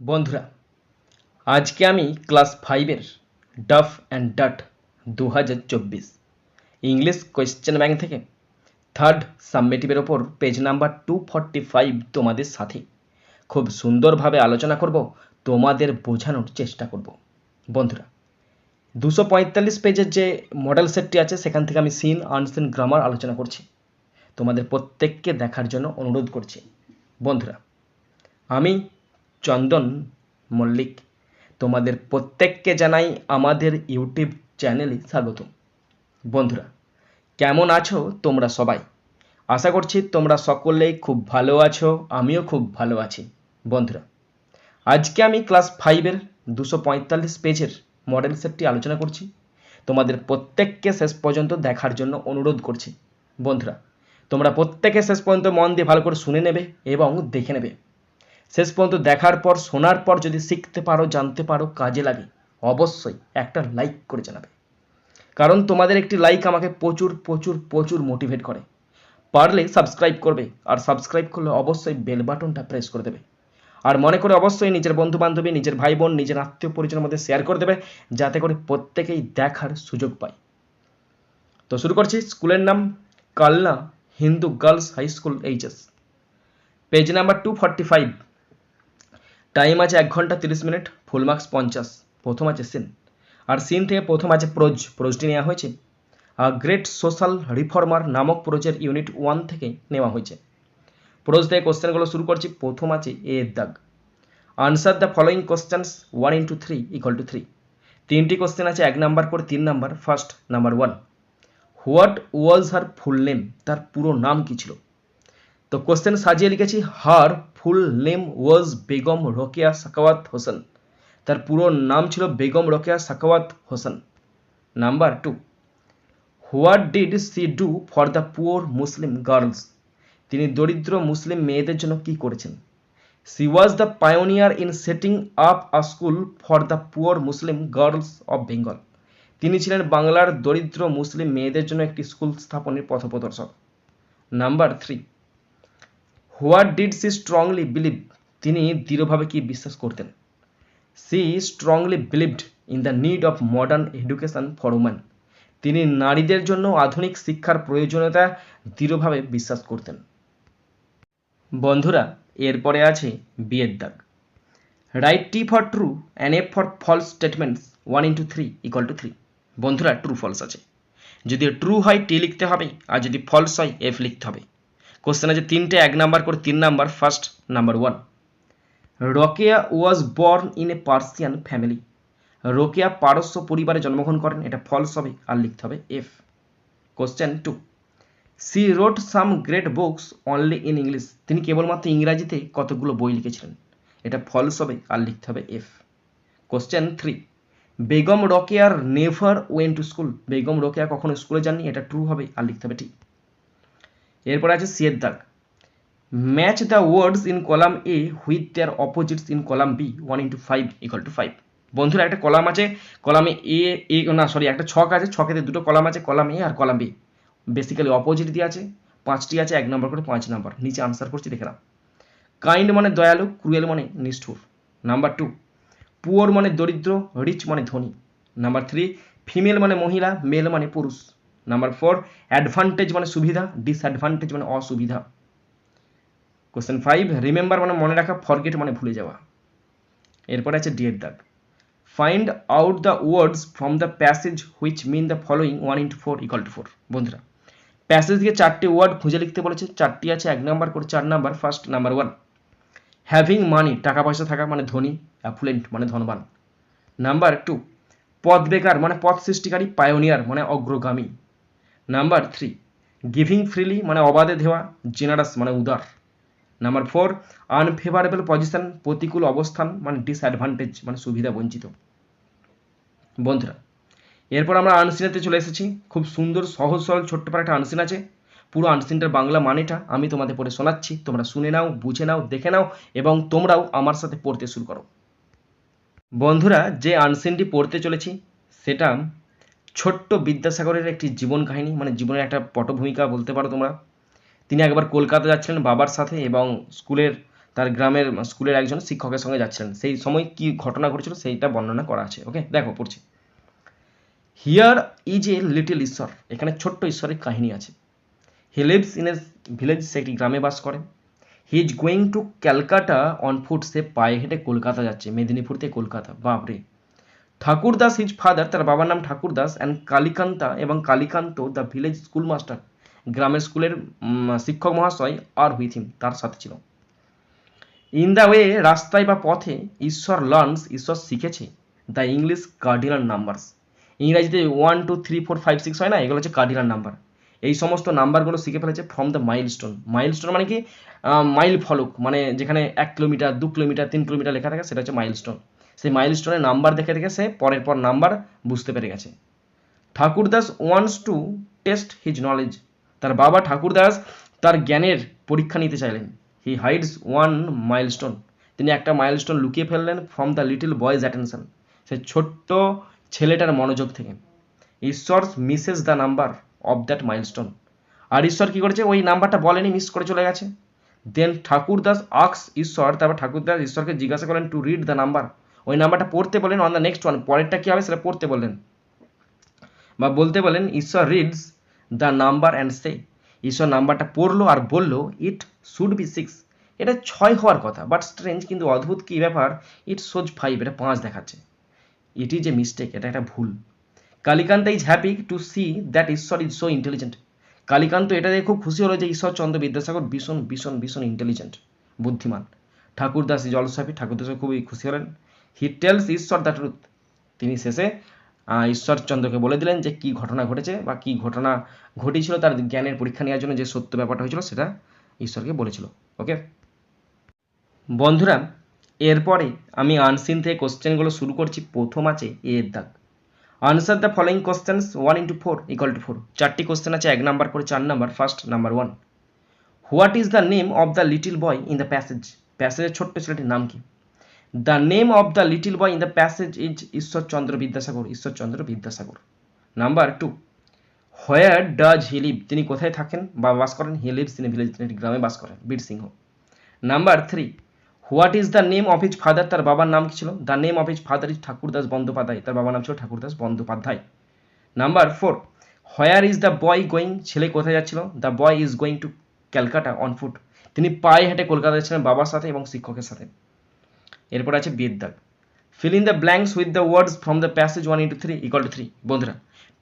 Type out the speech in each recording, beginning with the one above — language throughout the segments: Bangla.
বন্ধুরা, আজকে আমি ক্লাস ফাইভের ডাফ অ্যান্ড ডাট দু হাজার চব্বিশ ইংলিশ কোয়েশ্চেন ব্যাংক থেকে থার্ড সাবমেটিভের ওপর page number two forty five তোমাদের সাথে খুব সুন্দরভাবে আলোচনা করব, তোমাদের বোঝানোর চেষ্টা করব। বন্ধুরা, দুশো পঁয়তাল্লিশ পেজের যে মডেল সেটটি আছে, সেখান থেকে আমি সিন আনসিন গ্রামার আলোচনা করছি। তোমাদের প্রত্যেককে দেখার জন্য অনুরোধ করছি। বন্ধুরা, আমি চন্দন মল্লিক, তোমাদের প্রত্যেককে জানাই আমাদের ইউটিউব চ্যানেলে স্বাগত বন্ধুরা, কেমন আছো তোমরা সবাই? আশা করছি তোমরা সকলেই খুব ভালো আছো, আমিও খুব ভালো আছি। বন্ধুরা, আজকে আমি ক্লাস ফাইভের দুশো পঁয়তাল্লিশ পেজের মডেল সেটটি আলোচনা করছি। তোমাদের প্রত্যেককে শেষ পর্যন্ত দেখার জন্য অনুরোধ করছি। বন্ধুরা, তোমরা প্রত্যেকে শেষ পর্যন্ত মন দিয়ে ভালো করে শুনে নেবে এবং দেখে নেবে। শেষ পর্যন্ত দেখার পর, শোনার পর যদি শিখতে পারো, জানতে পারো, কাজে লাগে, অবশ্যই একটা লাইক করে জানাবে। কারণ তোমাদের একটি লাইক আমাকে প্রচুর প্রচুর প্রচুর মোটিভেট করে। পারলে সাবস্ক্রাইব করবে, আর সাবস্ক্রাইব করলে অবশ্যই বেল বাটনটা প্রেস করে দেবে। আর মনে করে অবশ্যই নিজের বন্ধু বান্ধবী নিজের ভাই বোন নিজের আত্মীয় পরিজনের মধ্যে শেয়ার করে দেবে, যাতে করে প্রত্যেকেই দেখার সুযোগ পায়। তো শুরু করছি, স্কুলের নাম Kalna Hindu girls high school H S. Page number two forty five time আছে এক ঘণ্টা তিরিশ মিনিট ফুল মার্কস পঞ্চাশ। প্রথম আছে সিন আর সিন থেকে প্রথম আছে প্রোজ প্রোজটি নেওয়া হয়েছে। আর গ্রেট সোশ্যাল রিফর্মার নামক প্রোজের ইউনিট ওয়ান থেকে নেওয়া হয়েছে। প্রোজ থেকে কোশ্চেনগুলো শুরু করছি, প্রথম আছে এ এর দাগ। Answer the following questions one into three equal to three তিনটি কোশ্চেন আছে, এক নাম্বার করে তিন number first number one what was her full name তার পুরো নাম কি ছিল? তো কোশ্চেন সাজিয়ে লিখেছি, her full name was Begum Rokeya Sakhawat Hossain. তার পুরো নাম ছিল Begum Rokeya Sakhawat Hossain. Number two what did she do for the poor Muslim girls? তিনি দরিদ্র মুসলিম মেয়েদের জন্য কি করেছেন? She was the pioneer in setting up a school for the poor Muslim girls of Bengal. তিনি ছিলেন বাংলার দরিদ্র মুসলিম মেয়েদের জন্য একটি স্কুল স্থাপনের পথপ্রদর্শক। Number three what did she strongly believe? তিনি দৃঢ়ভাবে কি বিশ্বাস করতেন? She strongly believed in the need of modern education for woman. তিনি নারীদের জন্য আধুনিক শিক্ষার প্রয়োজনীয়তা দৃঢ়ভাবে বিশ্বাস করতেন। বন্ধুরা, এরপরে আছে বিয়ের দাগ। Write T for true and F for false statements one into three equal to three. বন্ধুরা, ট্রু ফলস আছে। যদি ট্রু হয় টি লিখতে হবে আর যদি ফলস হয় এফ লিখতে হবে। কোশ্চেন আছে, তিনটে, এক নাম্বার করে তিন number first number one Rokeya was born in a Persian family Rokeya পারস্য পরিবারে জন্মগ্রহণ করেন, এটা ফলস হবে, আর লিখতে হবে F question two she wrote some great books only in English তিনি কেবলমাত্র ইংরাজিতে কতগুলো বই লিখেছিলেন? এটা ফলস হবে, আর লিখতে হবে F question three Begum রোকেয়ার never went to school Begum Rokeya কখনো স্কুলে যাননি, এটা ট্রু হবে, আর লিখতে হবে ঠিক। এরপর আছে সিয়ের দাগ match the words in column A with their opposites in column B one into five equal to five বন্ধুরা, একটা কলাম আছে কলামে এ এ না সরি একটা ছক আছে ছকেতে দুটো কলাম আছে কলাম এ আর কলাম বি বেসিক্যালি অপোজিট দিয়ে আছে, পাঁচটি আছে, এক নম্বর করে পাঁচ নাম্বার নিচে আনসার করছি, দেখে নাও। কাইন্ড মানে দয়ালু ক্রুয়েল মানে নিষ্ঠুর। নাম্বার টু পুয়ার মানে দরিদ্র রিচ মানে ধনী। নাম্বার থ্রি ফিমেল মানে মহিলা মেল মানে পুরুষ। নাম্বার ফোর অ্যাডভান্টেজ মানে সুবিধা ডিসঅ্যাডভান্টেজ মানে অসুবিধা। কোশ্চেন ফাইভ রিমেম্বার মানে মনে রাখা ফরগেট মানে ভুলে যাওয়া। এরপরে আছে ডিএর দাগ find out the words from the passage which mean the following one into four equal to four বন্ধুরা প্যাসেজ থেকে চারটে ওয়ার্ড খুঁজে লিখতে বলেছে, চারটি আছে, এক নাম্বার করে চার number first number one having money টাকা পয়সা থাকা মানে ধনী অ্যাফুলেন্ট মানে ধনবান। নাম্বার টু পথ বেকার মানে পথ সৃষ্টিকারী পায়োনিয়ার মানে অগ্রগামী। নাম্বার থ্রি গিভিং ফ্রিলি মানে অবাধে দেওয়া জেনারাস মানে উদার। নাম্বার ফোর আনফেভারেবল পজিশন প্রতিকূল অবস্থান মানে ডিসঅ্যাডভান্টেজ মানে সুবিধা বঞ্চিত। বন্ধুরা, এরপর আমরা আনসিনেতে চলে এসেছি। খুব সুন্দর, সহজ, সরল, ছোট্ট পারা একটা আনসিন আছে। পুরো আনসিনটার বাংলা মানেটা আমি তোমাদের পড়ে শোনাচ্ছি। তোমরা শুনে নাও, বুঝে নাও, দেখে নাও এবং তোমরাও আমার সাথে পড়তে শুরু করো। বন্ধুরা, যে আনসিনটি পড়তে চলেছি, সেটা ছোট্ট বিদ্যাসাগরের একটি জীবন কাহিনী মানে জীবনের একটা পটভূমিকা বলতে পারো তোমরা। তিনি একবার কলকাতা যাচ্ছিলেন বাবার সাথে এবং স্কুলের, তার গ্রামের স্কুলের একজন শিক্ষকের সঙ্গে যাচ্ছিলেন। সেই সময় কি ঘটনা ঘটেছিল সেইটা বর্ণনা করা আছে ওকে দেখো, পড়ছি। হিয়ার ইজ এ লিটল ঈশ্বর। এখানে ছোট্ট ঈশ্বরের কাহিনী আছে। He lives in a village সে একটি গ্রামে বাস করে। He is going to Calcutta on foot সে পায়ে হেঁটে কলকাতা যাচ্ছে, মেদিনীপুর থেকে কলকাতা। বাপরে! ঠাকুরদাস হিজ ফাদার তার বাবার নাম ঠাকুরদাস অ্যান্ড কালিকান্তা এবং Kalikanta the village school master গ্রামের স্কুলের শিক্ষক মহাশয় আর উইথ হিম তার সাথে ছিল। ইন দ্য ওয়ে রাস্তায় বা পথে, ঈশ্বর লার্নস ঈশ্বর শিখেছে দ্য ইংলিশ কার্ডিনাল নাম্বারস ইংরাজিতে one two three four five six হয় না, এগুলো হচ্ছে কার্ডিনাল নাম্বার এই সমস্ত নাম্বারগুলো শিখে ফেলেছে ফ্রম দ্য মাইলস্টোন মাইলস্টোন মানে কি? মাইল ফলক মানে যেখানে এক কিলোমিটার, দু কিলোমিটার, তিন কিলোমিটার লেখা থাকে, সেটা হচ্ছে মাইলস্টোন সেই মাইলস্টোনের নাম্বার দেখে দেখে সে পরের পর নাম্বার বুঝতে পেরে গেছে। Thakurdas wants to test his knowledge তার বাবা ঠাকুরদাস তার জ্ঞানের পরীক্ষা নিতে চাইলেন। হি হাইডস ওয়ান মাইলস্টোন তিনি একটা মাইলস্টোন লুকিয়ে ফেললেন from the little boy's attention সে ছোট্ট ছেলেটার মনোযোগ থেকে। Ishwar misses the number of that milestone আর ঈশ্বর কী করেছে? ওই নাম্বারটা বলেনি মিস করে চলে গেছে। দেন ঠাকুরদাস আক্স ঈশ্বর, তারপর ঠাকুরদাস ঈশ্বরকে জিজ্ঞাসা করেন টু রিড দ্য নাম্বার ওই নাম্বারটা পড়তে বলেন অন দ্য নেক্সট ওয়ান পরেরটা কী হবে সেটা পড়তে বললেন বা বলতে বলেন, Ishwar reads the number and সে ঈশ্বর নাম্বারটা পড়ল আর বলল ইট শুড বি সিক্স এটা ছয় হওয়ার কথা বাট স্ট্রেঞ্জ কিন্তু অদ্ভুত কী ব্যাপার? ইট সোজ ফাইভ এটা পাঁচ দেখাচ্ছে। ইট ইজ এ মিস্টেক এটা একটা ভুল। Kalikanta is happy to see that Ishwar is so intelligent Kalikanta এটা দেখে খুব খুশি হলো যে ঈশ্বরচন্দ্র বিদ্যাসাগর ভীষণ ভীষণ ভীষণ ইন্টেলিজেন্ট বুদ্ধিমান। Thakurdas is also happy Thakurdas খুবই খুশি হলেন। He tells Ishwar the truth তিনি শেষে ঈশ্বরচন্দ্রকে বলে দিলেন যে কি ঘটনা ঘটেছে বা কি ঘটনা ঘটেছিল তার জ্ঞানের পরীক্ষা নেওয়ার জন্য যে সত্য ব্যাপারটা হয়েছিল সেটা ঈশ্বরকে বলেছিল। ওকে বন্ধুরা, এরপরে আমি আনসিন থেকে কোশ্চেনগুলো শুরু করছি। প্রথম আছে এ এর দাগ। Answer the following questions one into four equal to four চারটি কোশ্চেন আছে, এক নাম্বার করে চার number first number one what is the name of the little boy in the passage প্যাসেজের ছোট্ট ছেলেটির নাম কি? The name of the little boy in the passage is Ishwarchandra Vidyasagar Ishwarchandra Vidyasagar number two where does he তিনি কোথায় থাকেন? বা বাস করেন হি লিভস ভিলেজ তিনি একটি গ্রামে বাস করেন Birsingha number three what is the name of his father তার বাবার নাম কি ছিল? The name of his father is Thakurdas Bandyopadhyay তার বাবার নাম ছিল Thakurdas Bandyopadhyay number four where is the boy going ছেলে কোথায় যাচ্ছিল? The boy is going to Calcutta on foot তিনি পায়ে হেঁটে কলকাতা যাচ্ছিলেন বাবার সাথে এবং শিক্ষকের সাথে। এরপর আছে বিয়ের দাগ fill in the blanks with the words from the passage one into three equal to three বন্ধুরা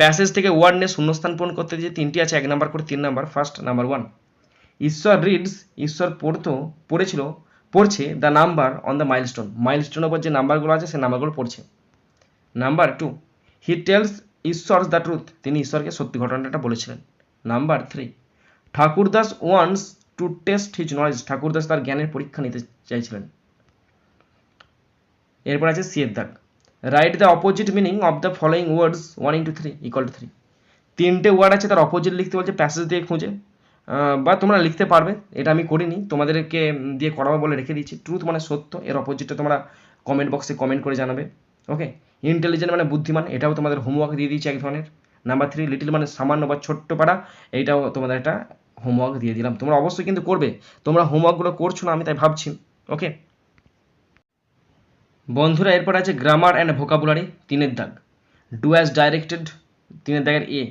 প্যাসেজ থেকে ওয়ার্ড নিয়ে শূন্যস্থান পূরণ করতে দিয়ে তিনটি আছে, এক নাম্বার করে তিন number first number one Ishwar reads Ishwar পড়তো, পড়েছিল, পড়ছে the number on the milestone মাইলস্টোনের উপর যে নাম্বারগুলো আছে সে নাম্বারগুলো পড়ছে। Number two he tells Ishwar the truth তিনি ঈশ্বরকে সত্যি ঘটনাটা বলেছিলেন। Number three Thakurdas wants to test his knowledge Thakurdas তার জ্ঞানের পরীক্ষা নিতে চাইছিলেন। এরপর আছে সি এর দাগ write the opposite meaning of the following words one into three equal to three তিনটে ওয়ার্ড আছে, তার অপোজিট লিখতে বলছে প্যাসেজ দিয়ে খুঁজে। বা তোমরা লিখতে পারবে, এটা আমি করিনি, তোমাদেরকে দিয়ে করাবো বলে রেখে দিচ্ছি ট্রুথ মানে সত্য, এর অপোজিটটা তোমরা কমেন্ট বক্সে কমেন্ট করে জানাবে। ওকে ইন্টেলিজেন্ট মানে বুদ্ধিমান, এটাও তোমাদের হোমওয়ার্ক দিয়ে দিয়েছি এক ধরনের। নাম্বার থ্রি লিটিল মানে সামান্য বা ছোট্ট পাড়া এইটাও তোমাদের একটা হোমওয়ার্ক দিয়ে দিলাম। তোমরা অবশ্যই কিন্তু করবে। তোমরা হোমওয়ার্কগুলো করছ না, আমি তাই ভাবছি। ওকে বন্ধুরা, এরপর আছে গ্রামার অ্যান্ড ভোকাবুলারি তিনের দাগ। ডু অ্যাজ ডাইরেক্টেড তিনের দাগের A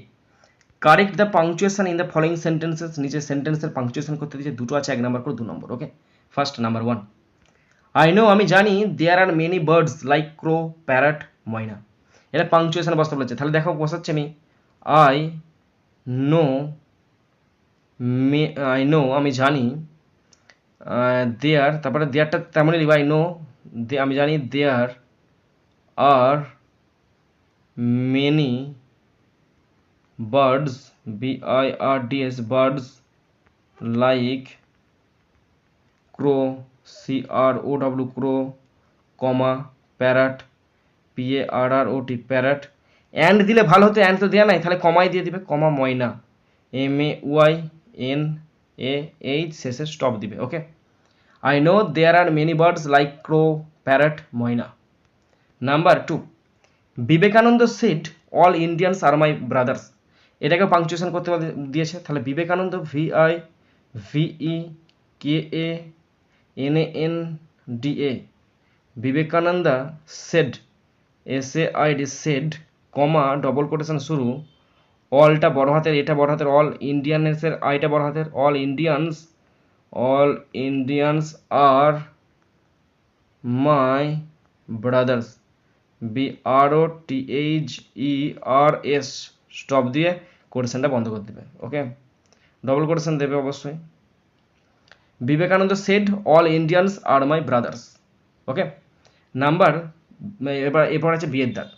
correct the punctuation in the following sentences নিচে সেন্টেন্সের পাংচুয়েশন করতে দিয়েছে, দুটো আছে, এক নম্বর করে দু number okay first number one I know আমি জানি there are many birds like crow parrot myna. এটা পাংচুয়েশন বসতে বলেছে। তাহলে দেখো, বসাচ্ছি আমি। I know may I know আমি জানি দেয়ার তারপরে দেয়ারটা তেমনই লিখব। আই নো আমি জানি there are many birds b i r d s, birds like crow, c r o w, crow, comma, parrot, p a r r o t, parrot. And দিলে ভালো হতো অ্যান্ড তো দেওয়া নাই, তাহলে কমাই দিয়ে দিবে, comma Moyna. M A Y N A H শেষে স্টপ দিবে okay I know there are many birds like crow parrot mynah number two Vivekananda said all Indians are my brothers এটাকে পাংচুয়েশন করতে দিয়েছে। তাহলে Vivekananda V I V E K A N N D A Vivekananda said S A I D said comma double quotation শুরু অলটা বড় হাতের, এটা বড় হাতের অল ইন্ডিয়ানসের আইটা বড় হাতের all Indians all Indians are my brothers B R O T H E R S stop দিয়ে কোটেশনটা বন্ধ করে দেবে ওকে ডবল কোটেশন দেবে অবশ্যই। Vivekananda said all Indians are my brothers okay number এবার, এরপর আছে বিয়ের দাগ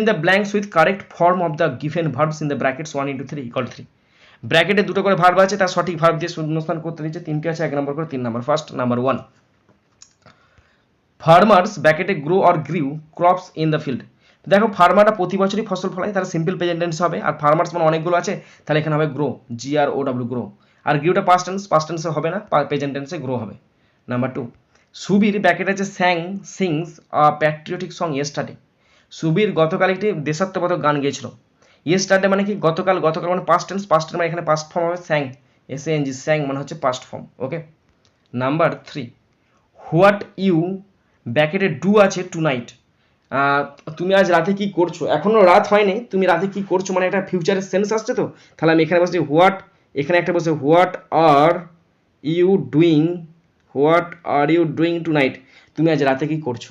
in the blanks with correct form of the given verbs in the brackets 1 into 3 equal to 3 ব্র্যাকেটে দুটো করে ভার্ব আছে, তার সঠিক ভার্ব দিয়ে শূন্যস্থান করতে দিচ্ছে, তিনটে আছে, এক নম্বর করে তিন number first number one farmers ব্র্যাকেটে grow or grew crops in the field দেখো ফার্মাররা প্রতি বছরই ফসল ফলায় তাহলে সিম্পল প্রেজেন্ট টেন্স হবে, আর ফার্মার্স মানে অনেকগুলো আছে, তাহলে এখানে হবে grow G R O W grow আর গ্রিউটা পাস্ট টেন্স পাস্ট টেন্সে হবে না প্রেজেন্ট টেন্সে গ্রো হবে. নাম্বার টু সুবীর ব্র্যাকেট আছে sang sings a patriotic song yesterday Subir গতকাল একটি দেশাত্মবোধক গান গেয়েছিল। ইয়েস্টারডে মানে কি? গতকাল গতকাল মানে পাস্ট টেন্স পাস্ট টেন্স মানে এখানে পাস্ট ফর্ম হবে স্যাং এস এন জি স্যাং মানে হচ্ছে past form okay number three what you ব্যাকেটে do আছে টু নাইট তুমি আজ রাতে কি করছ? এখনও রাত হয়নি, তুমি রাতে কি করছ? মানে একটা ফিউচারের সেন্স আসছে তো? তাহলে আমি এখানে বসছি হোয়াট এখানে একটা বসে what are you doing what are you doing tonight তুমি আজ রাতে কি করছ?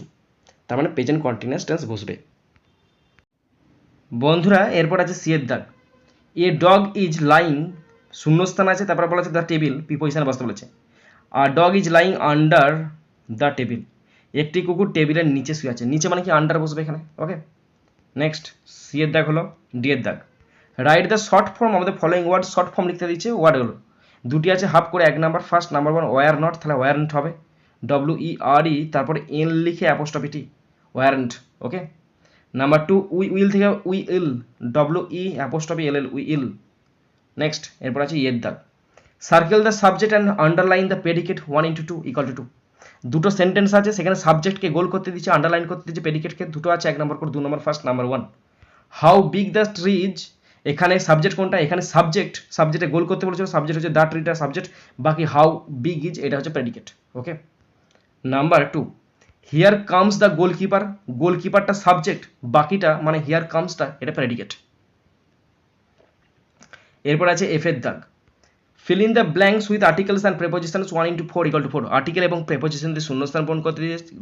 তার মানে প্রেজেন্ট কন্টিনিউয়াস টেন্স বসবে। বন্ধুরা, এরপর আছে সিয়ের দাগ। এ ডগ ইজ লাইং, শূন্যস্থান আছে, তারপর বলা আছে দ্য টেবিল, প্রিপোজিশন বসতে বলেছে। আর dog is lying under the table. একটি কুকুর টেবিলের নিচে শুয়ে আছে। নিচে মানে কি আন্ডার বসবে এখানে? ওকে নেক্সট সি এর দাগ হলো ডি এর দাগ। রাইট দ্য শর্ট ফর্ম আমাদের ফলোয়িং ওয়ার্ড শর্ট ফর্ম লিখতে দিচ্ছে ওয়ার্ডগুলো দুটি আছে হাফ করে এক number first number one were not তাহলে ওয়ারেন্ট হবে। ডব্লিউ ই আর ই তারপরে এন লিখে apostrophe T weren't okay number two we will থেকে we'll W E apostrophe L L we'll next এরপর আছে ইয়ের দাগ circle the subject and underline the predicate one into two equal two two দুটো সেন্টেন্স আছে, সেখানে সাবজেক্টকে গোল করতে দিচ্ছে আন্ডারলাইন করতে দিচ্ছে পেডিকেটকে দুটো আছে, এক নম্বর করে, দু number first number one how big the trees এখানে সাবজেক্ট কোনটা? এখানে সাবজেক্ট সাবজেক্টে গোল করতে বলেছিল সাবজেক্ট হচ্ছে দ্য ট্রিটা সাবজেক্ট বাকি হাউ বিগ ইজ এটা হচ্ছে predicate okay number two here comes the goalkeeper গোলকিপারটা subject বাকিটা মানে হিয়ার কামসটা এটা প্রেডিকেট এরপর আছে এফ এর দাগ fill in the blanks with articles and prepositions one into four equal to four article এবং প্রেপোজিশন দিয়ে শূন্যস্থান পূরণ করতে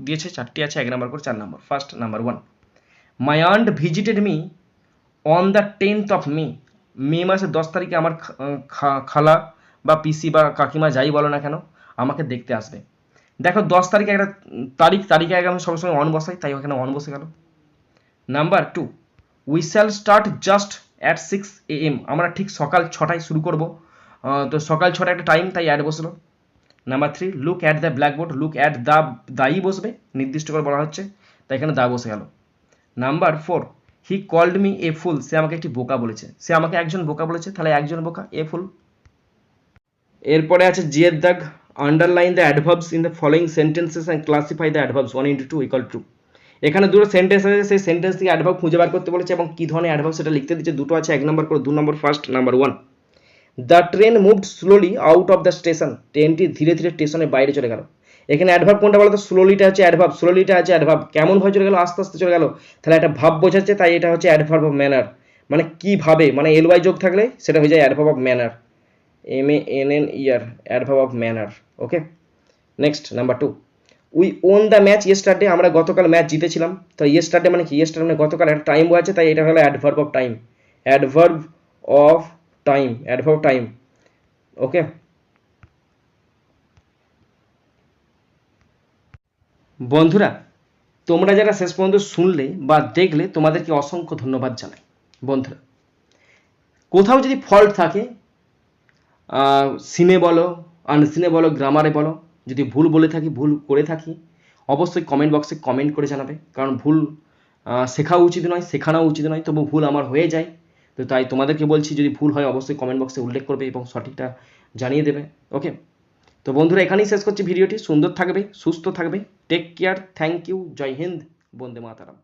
দিয়েছে, চারটি আছে, এক নম্বর করে চার number first number one my aunt visited me on the tenth of May মে মাসের দশ তারিখে আমার খালা বা পিসি বা কাকিমা যাই বলো না কেন, আমাকে দেখতে আসবে। দেখো দশ তারিখে একটা তারিখ, তারিখে আগে আমি সবসময় অন বসাই, তাই ওখানে অন বসে গেল। Number two we shall start just at six A M আমরা ঠিক সকাল ছটায় শুরু করব। তো সকাল ছটা একটা টাইম তাই অ্যাড বসল। Number three look at the blackboard look at the the বসবে, নির্দিষ্ট করে বলা হচ্ছে, তাই এখানে দা বসে গেল। Number four he called me a fool সে আমাকে একটি বোকা বলেছে। সে আমাকে একজন বোকা বলেছে, তাহলে একজন বোকা, এ ফুল এরপরে আছে জিয়ের দাগ underline the adverbs in the following sentences and classify the adverbs one into two equal to এখানে দুটো সেন্টেন্স আছে, সেই সেন্টেন্স থেকে অ্যাডভার্ব খুঁজে বার করতে বলেছে এবং কী ধরনের অ্যাডভার্ব সেটা লিখতে দিচ্ছে। দুটো আছে, এক নম্বর করে, দু number first number one the train moved slowly out of the station ট্রেনটি ধীরে ধীরে স্টেশনের বাইরে চলে গেল। এখানে অ্যাডভার্ব কোনটা বলতো? স্লোলিটা হচ্ছে অ্যাডভার্ব স্লোলিটা আছে অ্যাডভার্ব কেমন ভাবে চলে গেল? আস্তে আস্তে চলে গেল। তাহলে একটা ভাব বোঝাচ্ছে, তাই এটা হচ্ছে অ্যাডভার্ব অফ ম্যানার মানে কীভাবে মানে এল ওয়াই যোগ থাকলে সেটা হয়ে যায় adverb of manner M A N N E R adverb of manner okay next number two we won the match yesterday আমরা গতকাল ম্যাচ জিতেছিলাম। তো ইয়েস্টারডে মানে কি? ইয়েস্টারডে মানে গতকাল একটা টাইম আছে, তাই এটা হলো adverb of time adverb of time adverb time okay বন্ধুরা, তোমরা যারা শেষ পর্যন্ত শুনলে বা দেখলে, তোমাদেরকে অসংখ্য ধন্যবাদ জানাই। বন্ধুরা, কোথাও যদি ফল্ট থাকে সিনে বলো আনসিনে বলো, গ্রামারে বলো, যদি ভুল বলে থাকি, ভুল করে থাকি, অবশ্যই কমেন্ট বক্সে কমেন্ট করে জানাবে। কারণ ভুল শেখা উচিত নয়, শেখানো উচিত নয়, তবু ভুল আমার হয়ে যায়। তো তাই তোমাদেরকে বলছি, যদি ভুল হয়, অবশ্যই কমেন্ট বক্সে উল্লেখ করবে এবং সঠিকটা জানিয়ে দেবে। ওকে তো বন্ধুরা, এখানেই শেষ করছি ভিডিওটি। সুন্দর থাকবে, সুস্থ থাকবে। Take care thank you Joy Hind, Vande Mataram.